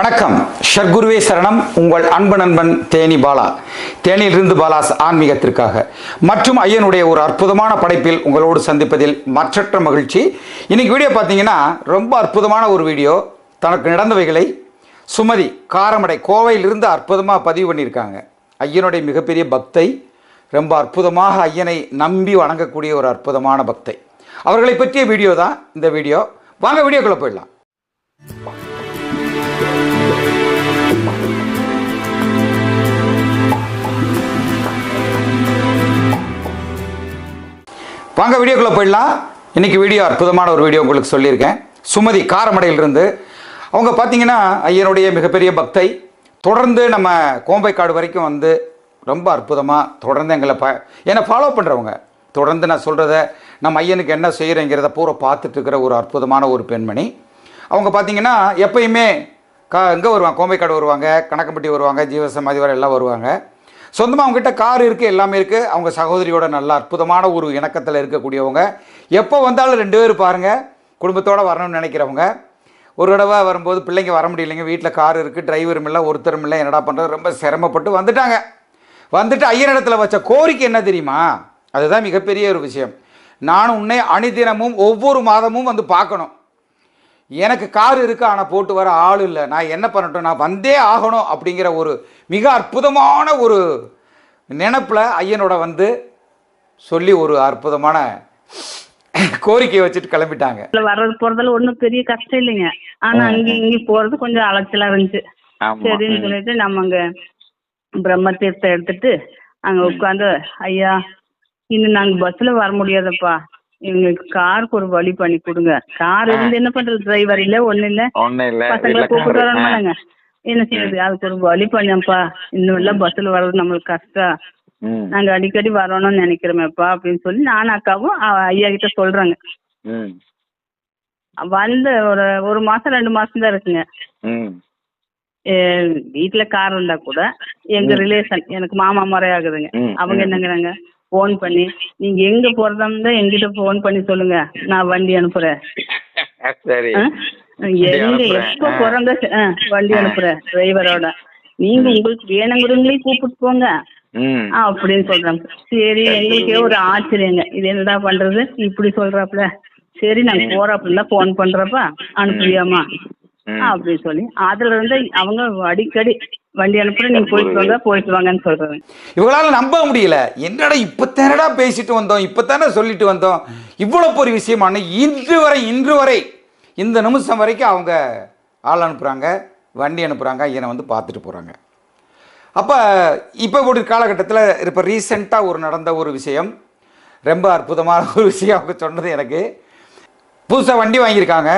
வணக்கம். ஷர்குருவே சரணம். உங்கள் அன்பு நண்பன் தேனி பாலா. தேனியிலிருந்து பாலாஸ் ஆன்மீகத்திற்காக. மற்றும் ஐயனுடைய ஒரு அற்புதமான படைப்பில் உங்களோடு சந்திப்பதில் மற்றற்ற மகிழ்ச்சி. இன்னைக்கு வீடியோ பார்த்தீங்கன்னா ரொம்ப அற்புதமான ஒரு வீடியோ. தனக்கு நடந்தவைகளை சுமதி காரமடை கோவையிலிருந்து அற்புதமாக பதிவு பண்ணியிருக்காங்க. ஐயனுடைய மிகப்பெரிய பக்தை. ரொம்ப அற்புதமாக ஐயனை நம்பி வணங்கக்கூடிய ஒரு அற்புதமான பக்தை. அவர்களை பற்றிய வீடியோ தான் இந்த வீடியோ. வாங்க வீடியோக்குள்ளே போயிடலாம். வாங்க வீடியோக்குள்ளே போயிடலாம். இன்றைக்கி வீடியோ அற்புதமான ஒரு வீடியோ உங்களுக்கு சொல்லியிருக்கேன். சுமதி காரமடையிலிருந்து. அவங்க பார்த்தீங்கன்னா ஐயனுடைய மிகப்பெரிய பக்தை. தொடர்ந்து நம்ம கோம்பைக்காடு வரைக்கும் வந்து ரொம்ப அற்புதமாக தொடர்ந்து எங்களை ப என்னை ஃபாலோ பண்ணுறவங்க தொடர்ந்து நான் சொல்கிறத நம்ம ஐயனுக்கு என்ன செய்கிறேங்கிறத பூரா பார்த்துட்டு இருக்கிற ஒரு அற்புதமான ஒரு பெண்மணி. அவங்க பார்த்தீங்கன்னா எப்பயுமே கா எங்கே வருவாங்க? கோம்பைக்காடு வருவாங்க கணக்கம்பட்டி வருவாங்க ஜீவசமாதி வரை எல்லாம் வருவாங்க. சொந்தமாக அவங்ககிட்ட கார் இருக்குது எல்லாமே இருக்குது அவங்க சகோதரியோட நல்ல அற்புதமான ஒரு இணக்கத்தில் இருக்கக்கூடியவங்க. எப்போ வந்தாலும் ரெண்டு பேர் பாருங்கள் குடும்பத்தோடு வரணும்னு நினைக்கிறவங்க. ஒரு தடவை வரும்போது பிள்ளைங்க வர முடியலைங்க. வீட்டில் கார் இருக்குது டிரைவரும் இல்லை ஒருத்தரும் இல்லை என்னடா பண்ணுறது ரொம்ப சிரமப்பட்டு வந்துட்டாங்க. வந்துட்டு ஐயனிடத்தில் வச்ச கோரிக்கை என்ன தெரியுமா? அதுதான் மிகப்பெரிய ஒரு விஷயம். நான் உன்னை அணிதினமும் ஒவ்வொரு மாதமும் வந்து பார்க்கணும். எனக்கு கார் இருக்கு ஆனால் போட்டு வர ஆள் இல்லை. நான் என்ன பண்ணட்டும்? நான் வந்தே ஆகணும் அப்படிங்கிற ஒரு மிக அற்புதமான ஒரு நினப்பில் ஐயனோட வந்து சொல்லி ஒரு அற்புதமான கோரிக்கையை வச்சுட்டு கிளம்பிட்டாங்க. வர்றது போறதுல ஒண்ணும் பெரிய கஷ்டம் இல்லைங்க. ஆனா அங்கேயும் இங்கேயும் போறது கொஞ்சம் அலைச்சலா இருந்துச்சு. சரின்னு சொல்லிட்டு நம்ம அங்க பிரம்ம தீர்த்தம் எடுத்துட்டு அங்க உட்காந்து ஐயா இன்னும் நாங்க பஸ்ல வர முடியாதப்பா. எங்களுக்கு காருக்கு ஒரு வழி பண்ணி கொடுங்க. கார் இருந்து என்ன பண்றது? டிரைவர் இல்ல ஒண்ணு இல்ல. ஒண்ணும் இல்ல. பசங்களை கூப்பிட்டு. வரணுமாங்க என்ன செய்யுது அதுக்கு ஒரு வழி பண்ணப்பா இன்னும் இல்ல பஸ்ல வர்றது நம்மளுக்கு கஷ்டம். நாங்க அடிக்கடி வரணும்னு நினைக்கிறோமேப்பா அப்படின்னு சொல்லி நானும் அக்காவும் ஐயா கிட்ட சொல்றாங்க. வந்து ஒரு ஒரு மாசம் ரெண்டு மாசம் தான் இருக்குங்க. வீட்ல கார் இருந்தா கூட எங்க ரிலேஷன் எனக்கு மாமா முறை ஆகுதுங்க. ம், அவங்க. என்னங்கிறாங்க? ஃபோன் பண்ணி நீங்க எங்க போறதா இருந்தா எங்கிட்ட ஃபோன் பண்ணி சொல்லுங்க. நான் வண்டி அனுப்புறேன். சரி? எங்க. எப்ப ஆ, வண்டி அனுப்புறேன் டிரைவரோட நீங்க உங்களுக்கு வேணுங்கிறவங்களையும் கூப்பிட்டு போங்க. அப்படின்னு சொல்றாங்க சரி எங்களுக்கே ஒரு ஆச்சரியங்க. இது என்னடா பண்றது? இப்படி சொல்றாப்ல. சரி நாங்க போறாப்புல ஃபோன் பண்றப்ப அனுப்புவியாமா ம். அப்படின்னு சொல்லி. அதுல இருந்து அவங்க அடிக்கடி வண்டி அனுப்புற நீங்க போயிட்டு வாங்க போயிட்டு வாங்கன்னு சொல்றாங்க இவங்களால நம்ப முடியல. என்னடா இப்பத்தானடா பேசிட்டு வந்தோம் இப்பத்தானே சொல்லிட்டு வந்தோம். இவ்வளோ பெரிய விஷயமான இன்று வரை இன்று வரை இந்த நிமிஷம் வரைக்கும் அவங்க ஆள் அனுப்புகிறாங்க வண்டி அனுப்புகிறாங்க ஐயனை வந்து பார்த்துட்டு போகிறாங்க அப்போ இப்போ ஒரு காலகட்டத்தில் இப்போ ரீசெண்டாக ஒரு நடந்த ஒரு விஷயம். ரொம்ப அற்புதமான ஒரு விஷயம் அவங்க சொன்னது எனக்கு. புதுசாக வண்டி வாங்கியிருக்காங்க.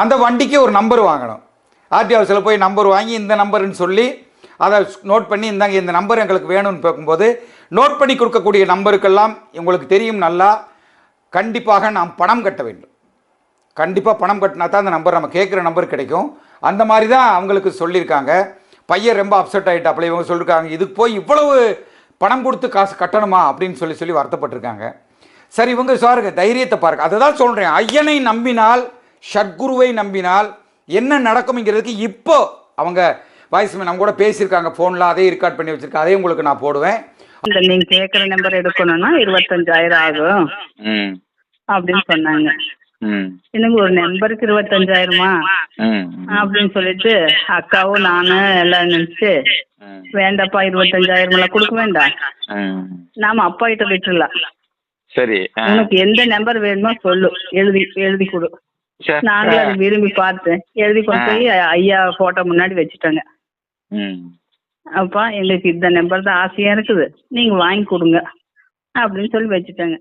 அந்த வண்டிக்கு ஒரு நம்பர் வாங்கணும். ஆர்டி ஆஃபீஸில் போய் நம்பர் வாங்கி இந்த நம்பருன்னு சொல்லி அதை நோட் பண்ணி இந்தாங்க இந்த நம்பர் எங்களுக்கு வேணும்னு பார்க்கும்போது நோட் பண்ணி கொடுக்கக்கூடிய நம்பருக்கெல்லாம் உங்களுக்கு தெரியும் நல்லா கண்டிப்பாக நாம் பணம் கட்ட வேண்டும். கண்டிப்பாக பணம் கட்டினா தான் அந்த நம்பர் நம்ம கேட்குற நம்பர் கிடைக்கும். அந்த மாதிரி தான் அவங்களுக்கு சொல்லியிருக்காங்க. பையன் ரொம்ப அப்செட் ஆகிட்டாப்புல இவங்க சொல்லியிருக்காங்க இதுக்கு போய் இவ்வளவு பணம் கொடுத்து காசு கட்டணுமா? அப்படின்னு சொல்லி சொல்லி வருத்தப்பட்டிருக்காங்க. சரி இவங்க சாருங்க தைரியத்தை பாருங்க. அதை தான் சொல்கிறேன் ஐயனை நம்பினால் ஷட்குருவை நம்பினால் என்ன நடக்கும்ங்கிறதுக்கு இப்போ அவங்க வாய்ஸ் நம்ம கூட பேசியிருக்காங்க. ஃபோனில் அதே ரெக்கார்ட் பண்ணி வச்சுருக்கேன். அதே உங்களுக்கு நான் போடுவேன். இந்த நீங்க கேக்குற நம்பர் எடுக்கணும்னா இருபத்தஞ்சாயிரம் ஆகும். அப்படின்னு சொன்னாங்க. எனக்கு ஒரு நம்பருக்கு இருபத்தஞ்சாயிரமா? அப்படின்னு சொல்லிட்டு அக்காவும் நானும் எல்லாம் நினைச்சு வேண்டாப்பா இருபத்தஞ்சாயிரம் எல்லாம் கொடுக்க வேண்டாம். நாம அப்பா கிட்ட விட்டுறலாம். சரி. உனக்கு எந்த நம்பர் வேணுமோ சொல்லு. எழுதி எழுதி கொடு. நாங்களும் அதை விரும்பி பார்த்து எழுதி கொண்டு போய் ஐயா போட்டோ முன்னாடி வச்சுட்டாங்க. அப்பா எங்களுக்கு இந்த நம்பர் தான் ஆசையா இருக்குது. நீங்க வாங்கி கொடுங்க. அப்படின்னு சொல்லி வச்சுட்டாங்க.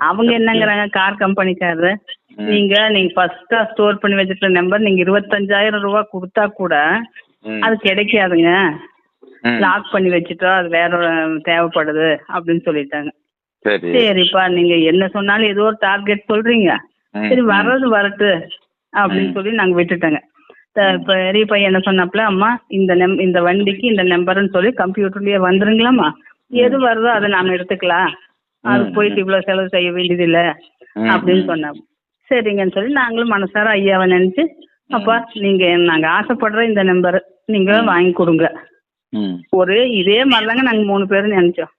அவங்க என்னங்கிறாங்க? கார் கம்பெனிக்காரரு. நீங்க நீங்க ஃபர்ஸ்டா ஸ்டோர் பண்ணி வச்சிருக்க நம்பர் நீங்க இருபத்தஞ்சாயிரம் ரூபாய் கொடுத்தா கூட அது கிடைக்காதுங்க. லாக் பண்ணி வச்சுட்டோம் அது வேற தேவைப்படுது அப்படின்னு சொல்லிட்டாங்க. சரி. சரிப்பா நீங்க என்ன சொன்னாலும் ஏதோ ஒரு டார்கெட் சொல்றீங்க. சரி. வர்றது வரட்டு அப்படின்னு சொல்லி நாங்க விட்டுட்டோங்க. பெரிய பையன் என்ன சொன்னாப்ல அம்மா இந்த நெம் இந்த வண்டிக்கு இந்த நம்பர்னு சொல்லி கம்ப்யூட்டர்லயே வந்துருங்களாம்மா. எது வருதோ அதை நாம எடுத்துக்கலாம். அது போயிட்டு இவ்வளவு செலவு செய்ய வேண்டியது இல்ல அப்படின்னு. சொன்னாங்க. சரிங்கன்னு சொல்லி நாங்களும் மனசார ஐயாவை நினைச்சு அப்பா நீங்க நாங்க ஆசைப்படுற இந்த நம்பர் நீங்க வாங்கி கொடுங்க. ஒரு இதே மாதிரிதாங்க நாங்க மூணு பேரும் நினைச்சோம்.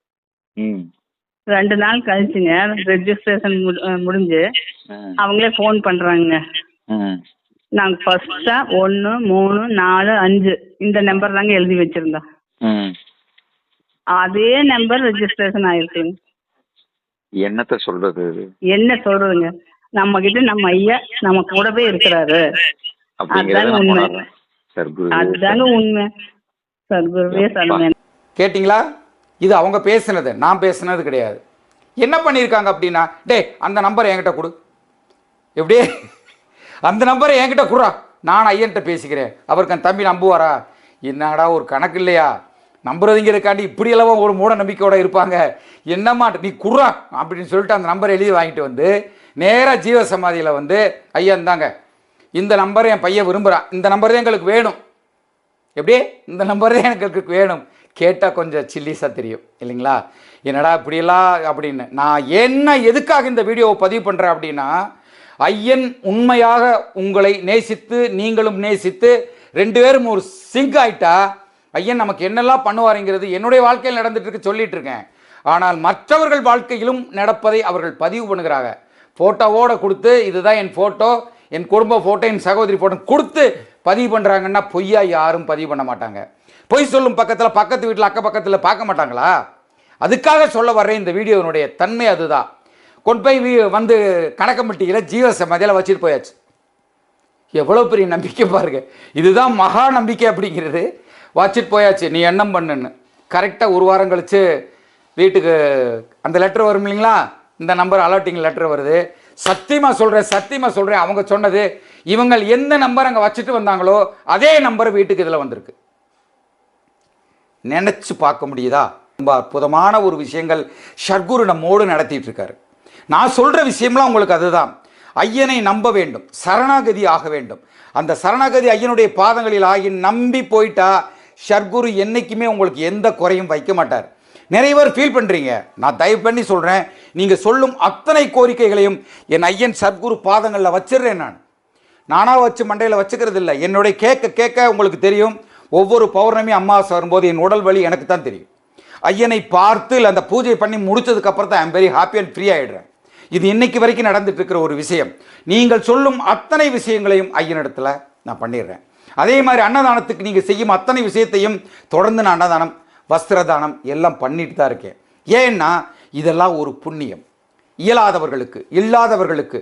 ரெண்டு நாள் கழிச்சுங்க ரெஜிஸ்ட்ரேஷன் முடிஞ்சு அவங்களே ஃபோன் பண்றாங்க. நாங்க ஃபர்ஸ்டா ஒன்று மூணு நாலு அஞ்சு இந்த நம்பர் தாங்க எழுதி வச்சிருந்தோம். அதே நம்பர் ரெஜிஸ்ட்ரேஷன் ஆயிருக்குங்க என்னத்த சொல்றது என்ன சொல்றதுங்க? நம்ம கிட்ட நம்ம ஐயா நம்ம கூடவே இருக்கிறாரு. நான் உண்மை. அதுதாங்க உண்மை. சர்க்குருவே சரணமே கேட்டிங்களா? இது அவங்க பேசினது நான் பேசினது கிடையாது. என்ன பண்ணியிருக்காங்க அப்படின்னா டேய் அந்த நம்பர் என்கிட்ட கொடு. எப்படியே? அந்த நம்பரை என்கிட்ட குடுறா. நான் ஐயன்கிட்ட பேசிக்கிறேன். அவருக்கு அந்த தம்பி நம்புவாரா? என்னடா ஒரு கணக்கு இல்லையா? நம்புறதுங்கிறதுக்காண்டி இப்படியெல்லாம் ஒரு மூட நம்பிக்கையோட இருப்பாங்க. என்னம்மா நீ குடுறா அப்படின்னு சொல்லிட்டு அந்த நம்பரை எழுதி வாங்கிட்டு வந்து நேராக ஜீவ சமாதியில் வந்து ஐயா தாங்க இந்த நம்பரை என் பையன் விரும்புகிறான் இந்த நம்பர் தான் எங்களுக்கு வேணும். எப்படி இந்த நம்பர் தான் எனக்கு வேணும். கேட்டால் கொஞ்சம் சில்லிஸாக தெரியும் இல்லைங்களா? என்னடா இப்படியெல்லாம் அப்படின்னு. நான் என்ன எதுக்காக இந்த வீடியோவை பதிவு பண்ணுறேன் அப்படின்னா ஐயன் உண்மையாக உங்களை நேசித்து நீங்களும் நேசித்து ரெண்டு பேரும் ஒரு சிங்க் ஆயிட்டா ஐயன் நமக்கு என்னெல்லாம் பண்ணுவாருங்கிறது என்னுடைய வாழ்க்கையில் நடந்துட்டு இருக்கு சொல்லிட்டு இருக்கேன். ஆனால் மற்றவர்கள் வாழ்க்கையிலும் நடப்பதை அவர்கள் பதிவு பண்ணுகிறாங்க. ஃபோட்டோவோட கொடுத்து இதுதான் என் ஃபோட்டோ என் குடும்ப ஃபோட்டோ என் சகோதரி ஃபோட்டோ கொடுத்து பதிவு பண்ணுறாங்கன்னா பொய்யா யாரும் பதிவு பண்ண மாட்டாங்க. பொய் சொல்லும் பக்கத்தில் பக்கத்து வீட்டில் அக்க பக்கத்தில் பார்க்க மாட்டாங்களா? அதுக்காக சொல்ல வர்றேன் இந்த வீடியோனுடைய தன்மை அதுதான். கொண்டு போய் வீ- வந்து கணக்கம்பட்டியில் ஜீவ சமாதியில் வச்சுட்டு போயாச்சு. எவ்வளோ பெரிய நம்பிக்கை பாருங்க. இதுதான் மகா நம்பிக்கை அப்படிங்கிறது. வச்சுட்டு போயாச்சு. நீ எண்ணம் பண்ணுன்னு. கரெக்டாக ஒரு வாரம் கழித்து வீட்டுக்கு அந்த லெட்டர் வரும் இல்லைங்களா? இந்த நம்பர் அலர்ட்டிங் லெட்டர் வருது. சத்தியமாக சொல்கிறேன் சத்தியமாக சொல்கிறேன் அவங்க சொன்னது இவங்க எந்த நம்பர் அங்கே வச்சுட்டு வந்தாங்களோ அதே நம்பர் வீட்டுக்கு இதில் வந்திருக்கு. நினச்சி பார்க்க முடியுதா? ரொம்ப அற்புதமான ஒரு விஷயங்கள் ஷர்குரு நம்மோடு நடத்திட்டு இருக்காரு நான் சொல்கிற விஷயம்லாம் உங்களுக்கு அதுதான். ஐயனை நம்ப வேண்டும். சரணாகதி ஆக வேண்டும். அந்த சரணாகதி ஐயனுடைய பாதங்களில் ஆகி நம்பி போயிட்டா ஷர்குரு என்னைக்குமே உங்களுக்கு எந்த குறையும் வைக்க மாட்டார். நிறைய பேர் ஃபீல் பண்ணுறீங்க நான் தயவு பண்ணி சொல்கிறேன் நீங்கள் சொல்லும் அத்தனை கோரிக்கைகளையும் என் ஐயன் சர்க்குரு பாதங்களில் வச்சிடுறேன் நான். நானாக வச்சு மண்டையில் வச்சுக்கிறது இல்லை என்னுடைய கேட்க கேட்க உங்களுக்கு தெரியும். ஒவ்வொரு பௌர்ணமி அம்மாவாசை வரும்போது என் உடல் வலி எனக்கு தான் தெரியும். ஐயனை பார்த்து இல்லை அந்த பூஜை பண்ணி முடிச்சதுக்கப்புறம் தான் I'm very happy and free ஆகிடுறேன் இது இன்னைக்கு வரைக்கும் நடந்துட்டு இருக்கிற ஒரு விஷயம். நீங்கள் சொல்லும் அத்தனை விஷயங்களையும் ஐயனிடத்தில் நான் பண்ணிடுறேன். அதே மாதிரி அன்னதானத்துக்கு நீங்கள் செய்யும் அத்தனை விஷயத்தையும் தொடர்ந்து நான் அன்னதானம் வஸ்திரதானம் எல்லாம் பண்ணிட்டு தான் இருக்கேன். ஏன்னா இதெல்லாம் ஒரு புண்ணியம். இயலாதவர்களுக்கு இல்லாதவர்களுக்கு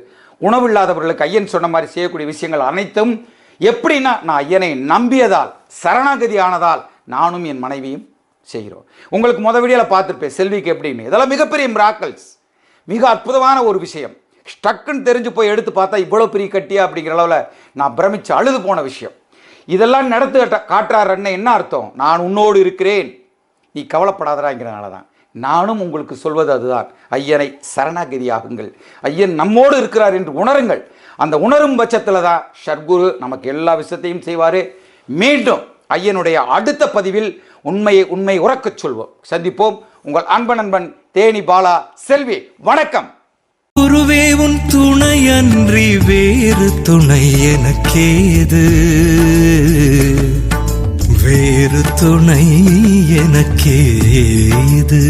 உணவு இல்லாதவர்களுக்கு ஐயன் சொன்ன மாதிரி செய்யக்கூடிய விஷயங்கள் அனைத்தும் எப்படின்னா நான் ஐயனை நம்பியதால் சரணாகதி ஆனதால் நானும் என் மனைவியும் செய்கிறோம். உங்களுக்கு முத வீடியோவில் பார்த்துருப்பேன் செல்விக்கு எப்படின்னு. இதெல்லாம் மிகப்பெரிய மிராக்கல்ஸ் மிக அற்புதமான ஒரு விஷயம். ஸ்டக்குன்னு தெரிஞ்சு போய் எடுத்து பார்த்தா இவ்வளோ பெரிய கட்டியா அப்படிங்கிற அளவில் நான் பிரமிச்சு அழுது போன விஷயம். இதெல்லாம் நடத்து காட்ட- அண்ணன் என்ன அர்த்தம்? நான் உன்னோடு இருக்கிறேன். நீ கவலைப்படாதடாங்கிறனால தான். நானும் உங்களுக்கு சொல்வது அதுதான். ஐயனை சரணாகதியாகுங்கள். ஐயன் நம்மோடு இருக்கிறார் என்று உணருங்கள். அந்த உணரும் பட்சத்தில் தான் ஷர்குரு நமக்கு எல்லா விஷயத்தையும் செய்வார். மீண்டும் ஐயனுடைய அடுத்த பதிவில் உண்மையை உண்மை உறக்கச் சொல்வோம். சந்திப்போம். உங்கள் அன்பன் அன்பன் தேனி பாலா செல்வி வணக்கம். குருவே உன் துணையன்றி வேறு துணை எனக்கேது? வேறு துணை எனக்கேது?